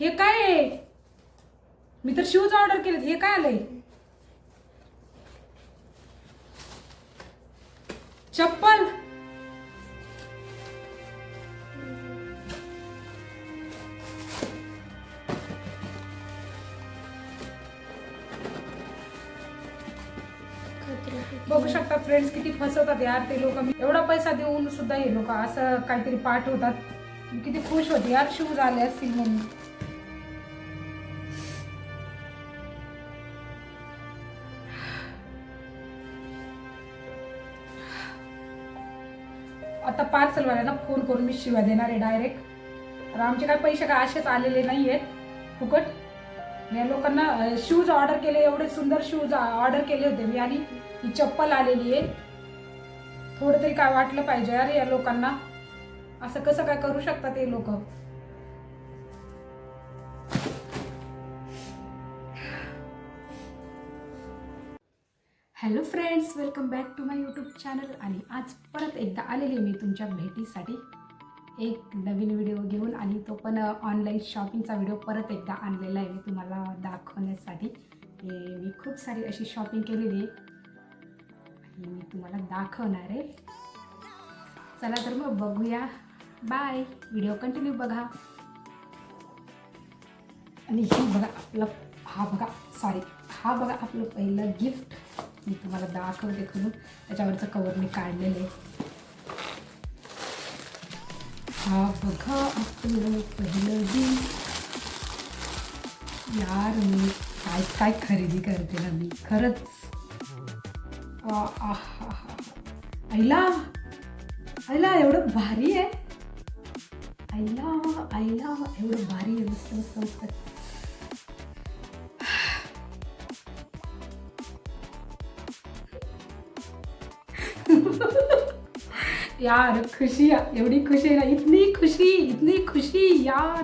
हे काय आहे? मी तर शूज ऑर्डर केलेत हे काय आलंय? चप्पल. बघू शकता फ्रेंड्स किती फसवतात यार ते लोक. एवढा पैसा देऊन सुद्धा हे लोक असं काहीतरी पाठ होतात किती खुश होते यार शूज आले असतील म्हणून. पार्सलवाल्यांना फोन करून मी शिवा देणार आहे डायरेक्ट तर आमचे काय पैसे काय असेच आलेले नाही आहेत फुकट. या लोकांना शूज ऑर्डर केले एवढे सुंदर शूज ऑर्डर केले होते मी आणि ही चप्पल आलेली आहे. थोडं तरी काय वाटलं पाहिजे अरे या लोकांना. असं कसं काय करू शकतात हे लोक? Hello friends welcome back to my YouTube channel आणि आज परत एकदा आलेली आहे मी तुमच्या भेटीसाठी. एक नवीन व्हिडिओ घेऊन आणि तो पण ऑनलाईन शॉपिंगचा व्हिडिओ परत एकदा आणलेला आहे मी तुम्हाला दाखवण्यासाठी. हे मी खूप सारी अशी शॉपिंग केलेली आहे. आणि मी तुम्हाला दाखवणार आहे. चला तर मग बघूया. बाय व्हिडिओ कंटिन्यू बघा. आणि ही बघा आपलं हा बघा सॉरी हा बघा आपलं पहिलं गिफ्ट मी तुम्हाला दाखवते खुलून त्याच्यावरचं कवर मी काढलेलं आहे. हा बघा आपलं पहिलं गिफ्ट यार मी काय काय खरेदी करते ना मी. खरंच. आईला आईला एवढं भारी आहे. आईला आईला एवढं भारी आहे. मस्त मस्त मस्त. यार खुशी एवढी खुशी आहे ना इतनी खुशी इतनी खुशी यार.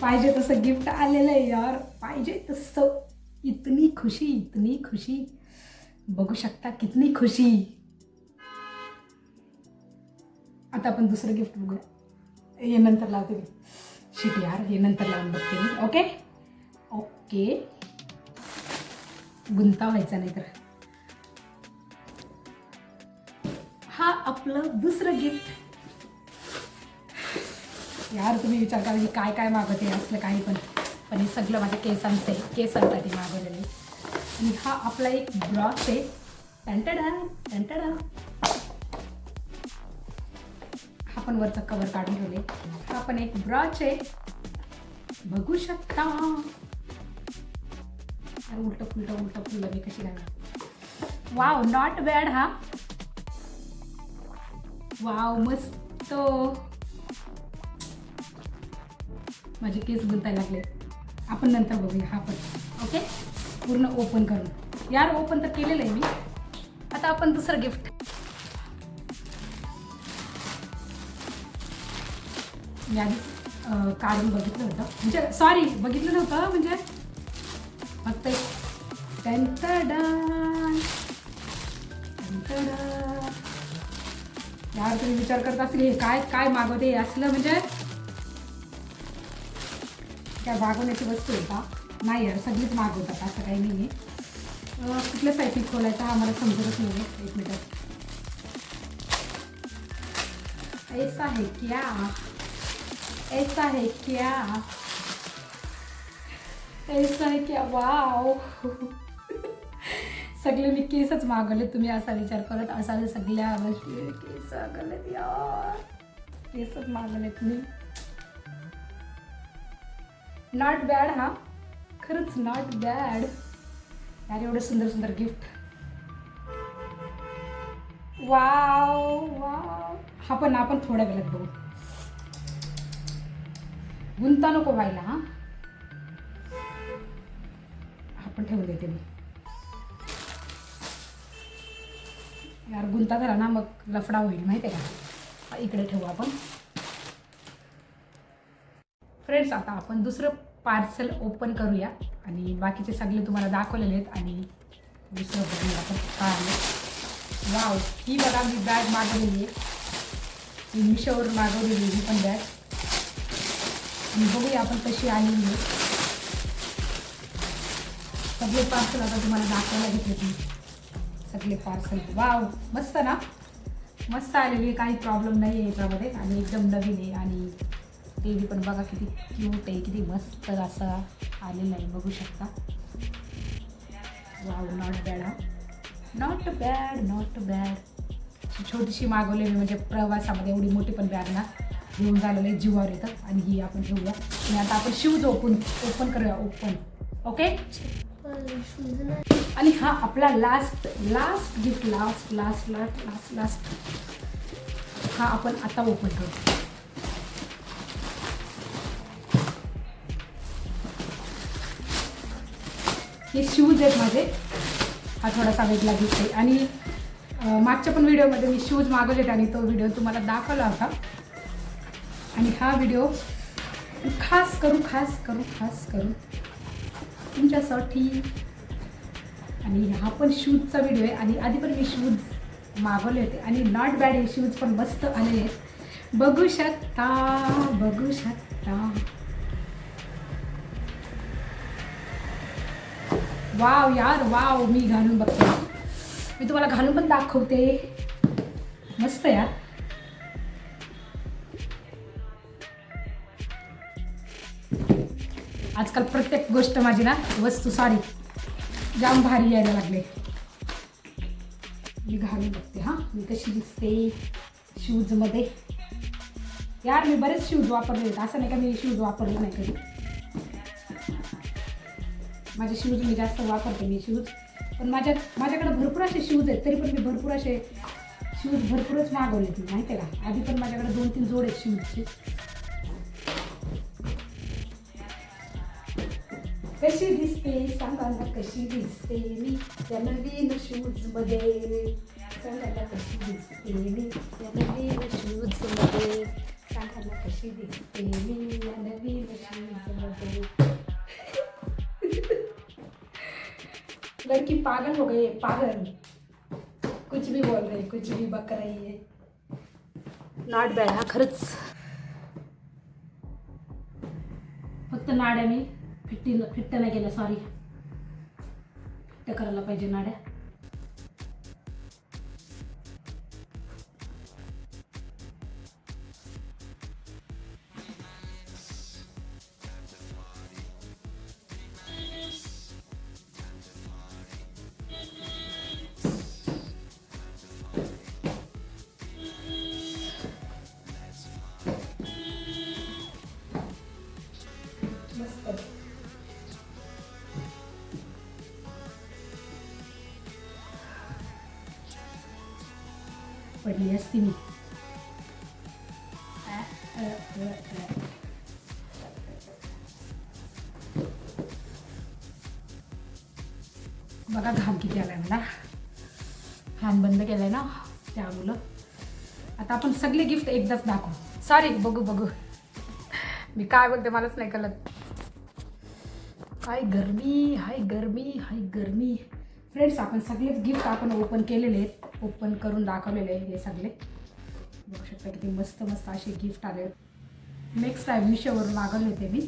पाहिजे तसं गिफ्ट आलेलं आहे यार. पाहिजे तसं. इतनी खुशी इतनी खुशी. बघू शकता कितनी खुशी. आता आपण दुसरं गिफ्ट बघूया. हे नंतर लावते मी. शिट यार हे नंतर लावून बघते मी ओके? ओके. गुंता व्हायचा नाही तर हा आपलं दुसरं गिफ्ट यार तुम्ही विचार करा मी काय काय मागवते असलं काही पण. पण हे सगळं माझ्या केसांचं आहे केसांसाठी मागवलेलं आहे. आणि हा आपला एक ब्रॉच आहे. टंटडा टंटडा हा पण वरचा कवर काढून ठेवले हा पण एक ब्रॉच आहे. बघू शकता. उलट पुलट उलट फुलं मी कशी घालणार? वाव नॉट बॅड हा. वाव मस्त. माझे केस गुंतायला लागले. आपण नंतर बघूया हा पण. ओके? पूर्ण ओपन करून. यार ओपन तर केलेलं आहे मी. आता आपण दुसरं गिफ्ट मी आधी काढून बघितलं होतं. म्हणजे सॉरी बघितलं नव्हतं म्हणजे. फक्त एक. यावर तुम्ही विचार करत असतील हे काय काय मागवते असलं म्हणजे? त्या मागवण्याची वस्तू आहे का? नाही यार सगळीच मागवतात असं काही नाही आहे कुठल्या साईडने खोलायचं? हा मला समजतच नाही एक मिनिट. ऐसा है क्या? ऐसा है क्या? ऐसा है क्या? वाव सगळे मी केसच मागवले तुम्ही असा विचार करत असाल सगळ्या गोष्टी केस मागवलेत यार. केसच मागवलेत मी. नॉट बॅड हा. खरंच नॉट बॅड यार एवढं सुंदर सुंदर गिफ्ट वाव वाव हा पण आपण थोड्या वेळात बघू. गुंता नको व्हायला हा. आपण पण ठेवून देते मी. यार गुंता झाला ना मग लफडा होईल माहिती आहे का? इकडे ठेवू आपण. फ्रेंड्स आता आपण दुसरं पार्सल ओपन करूया. आणि बाकीचे सगळे तुम्हाला दाखवलेले आहेत. आणि दुसरं बघूया आपण काय आलं वाव ही बघा मी बॅग मागवलेली आहे. मिशोवर मागवलेली ही पण बॅग आणि बघूया आपण कशी आलेली आहे सगळे पार्सल आता तुम्हाला दाखवायला घेतले तुम्ही सगळे पार्सल वाव मस्त ना? मस्त आलेली काही प्रॉब्लेम नाही आहे याच्यामध्ये. आणि एकदम नवीन आहे आणि टी व्ही पण बघा किती क्यूट आहे किती मस्त असा आलेला आहे बघू शकता. वाव नॉट बॅड हा नॉट बॅड नॉट बॅड छोटीशी मागवली मी म्हणजे प्रवासामध्ये एवढी मोठी पण बॅग ना. घेऊन झालेलं आहे जीवावर येतं आणि ही आपण घेऊया आणि आता आपण शूज ओपन ओपन करूया ओपन ओके आणि हा आपला last last gift last last last last last हा आपण आता ओपन करतो हे शूज आहेत माझे. हा थोडासा वेगळा गिफ्ट आहे. आणि मागच्या पण व्हिडिओमध्ये मी शूज मागवलेत आणि तो व्हिडिओ तुम्हाला दाखवला होता. आणि हा व्हिडिओ खास करू खास करू खास करू. तुमच्यासाठी आणि हा पण शूजचा व्हिडिओ आहे. आणि आधी पण मी शूज मागवले होते. आणि नॉट बॅड हे शूज पण मस्त आलेले आहेत. बघू शकता बघू शकता. वाव यार वाव मी घालून बघते. मी तुम्हाला घालून पण दाखवते. मस्त यार. आजकाल प्रत्येक गोष्ट माझी ना वस्तू साडी जाम भारी यायला लागले. मी घालून बघते हां. मी कशी दिसते शूजमध्ये. यार मी बरेच शूज वापरले आहेत. असं नाही का मी शूज वापरले नाही कधी? माझे शूज मी जास्त वापरते मी शूज. पण माझ्या माझ्याकडे भरपूर असे शूज आहेत तरी पण मी भरपूर असे शूज भरपूरच मागवले माहिती आहे का? आधी पण माझ्याकडे दोन तीन जोड आहेत शूजचे. कशी दिसते? सांगा ना कशी दिसते मी? त्या नवीन शूजमध्ये सांगा ना कशी दिसते मी? त्या नवीन शूजमध्ये सांगा ना कशी दिसते मी? या नवीन शूजमध्ये लड़की पागल हो गई है पागल. कुछ भी बोल रही है कुछ भी बक रही है. नॉट बॅड हा खरंच. फक्त नाड्या मी. फिट्टीनं फिट्ट नाही केलं सॉरी फिट्ट करायला पाहिजे नाड्या. पडली असती मी. बघा घाम किती आलाय मला. फॅन बंद केलाय ना त्यामुळं. आता आपण सगळे गिफ्ट एकदाच दाखवू. सॉरी बघू बघू. मी काय बोलते मलाच नाही कळत. हाय गरमी हाय गरमी हाय गरमी. फ्रेंड्स आपण सगळेच गिफ्ट आपण ओपन केलेले आहेत. ओपन करून दाखवलेले हे सगळे. बघू शकता किती मस्त मस्त असे गिफ्ट आले नेक्स्ट टाईम मिशोवरून मागवले होते मी.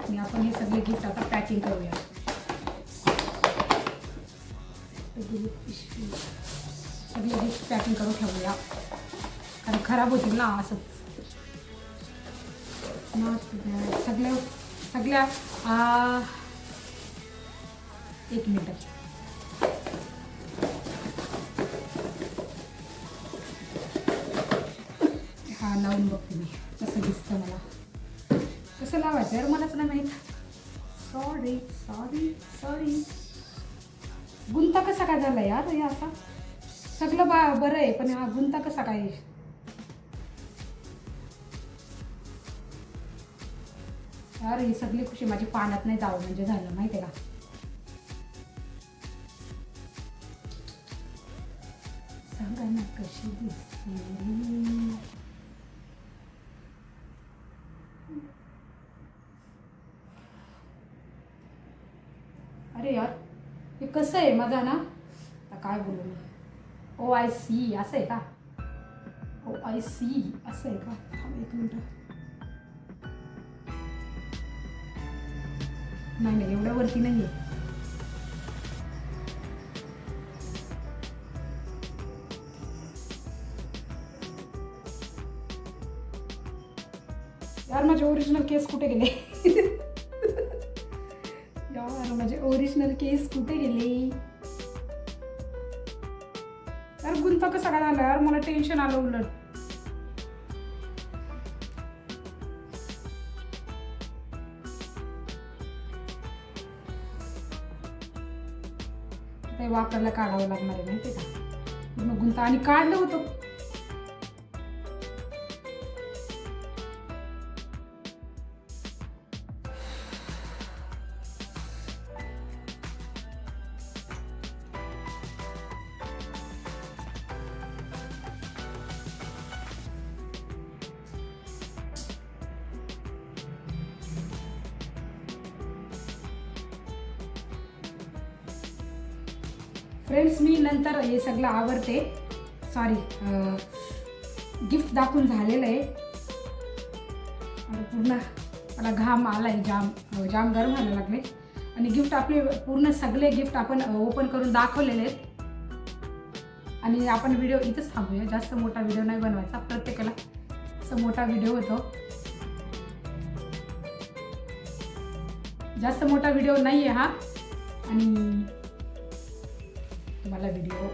आणि आपण हे सगळे गिफ्ट आता पॅकिंग करूया. सगळी सगळे गिफ्ट पॅकिंग करून ठेवूया. कारण खराब होतील ना असंच. सगळ्या सगळ्या एक मिनिट. हा लावून बघते मी. कसं दिसतं मला. कसं लावायचं यार मलाच नाही माहीत. सॉरी सॉरी सॉरी गुंता कसा काय झाला यार हे असा? सगळं बा बरं आहे पण हा गुंता कसा काय? यार ही सगळी खुशी माझी पाण्यात नाही जावं म्हणजे झालं माहिती आहे का? सांगा ना कशी दिसते अरे यार हे कसं आहे माझा ना? आता काय बोलू? मी ओ आय सी असं आहे का? ओ आय सी असं आहे का? थांब एक मिनटं. नाही नाही एवढ्या वरती नाही आहे यार माझे ओरिजिनल केस कुठे गेले? यार माझे ओरिजिनल केस कुठे गेले? यार गुंता कसा काय झाला? यार मला टेन्शन आलं उलट. वापरायला काढावं लागणार आहे माहिती का? गुंता आणि काढलं होतं. फ्रेंड्स मी नंतर हे सगळं आवडते सॉरी गिफ्ट दाखवून झालेलं आहे. पूर्ण मला घाम आला आहे जाम जाम गरम व्हायला लागले. आणि गिफ्ट आपले पूर्ण सगळे गिफ्ट आपण ओपन करून दाखवलेले आहेत. आणि आपण व्हिडिओ इथंच थांबूया. जास्त मोठा व्हिडिओ नाही बनवायचा प्रत्येकाला असं मोठा व्हिडिओ होतो. जास्त मोठा व्हिडिओ नाही आहे हा. आणि तुम्हाला व्हिडिओ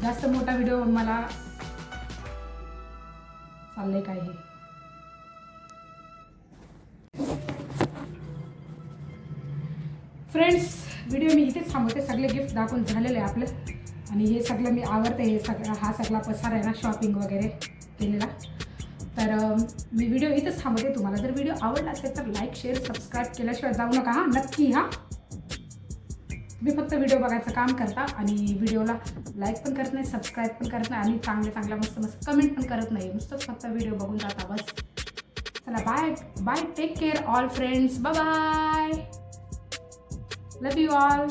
जास्त मोठा व्हिडिओ मला चाललंय काय हे? फ्रेंड्स व्हिडिओ मी इथेच थांबवते. सगळे गिफ्ट दाखवून झालेले आहे आपलं. आणि हे सगळं मी आवडते हे सगळं हा सगळा पसार आहे ना शॉपिंग वगैरे केलेला. तर मी व्हिडिओ इथेच थांबवते. तुम्हाला जर व्हिडिओ आवडला असेल तर लाईक शेअर सबस्क्राईब केल्याशिवाय जाऊ नका. हां नक्की हां. तुम्ही फक्त व्हिडिओ बघायचं काम करता आणि व्हिडिओला लाईक पण करत नाही सबस्क्राईब पण करत नाही आणि चांगल्या चांगल्या मस्त मस्त कमेंट पण करत नाही. नुसतंच फक्त व्हिडिओ बघून जाता बस. चला bye bye take care all friends bye love you all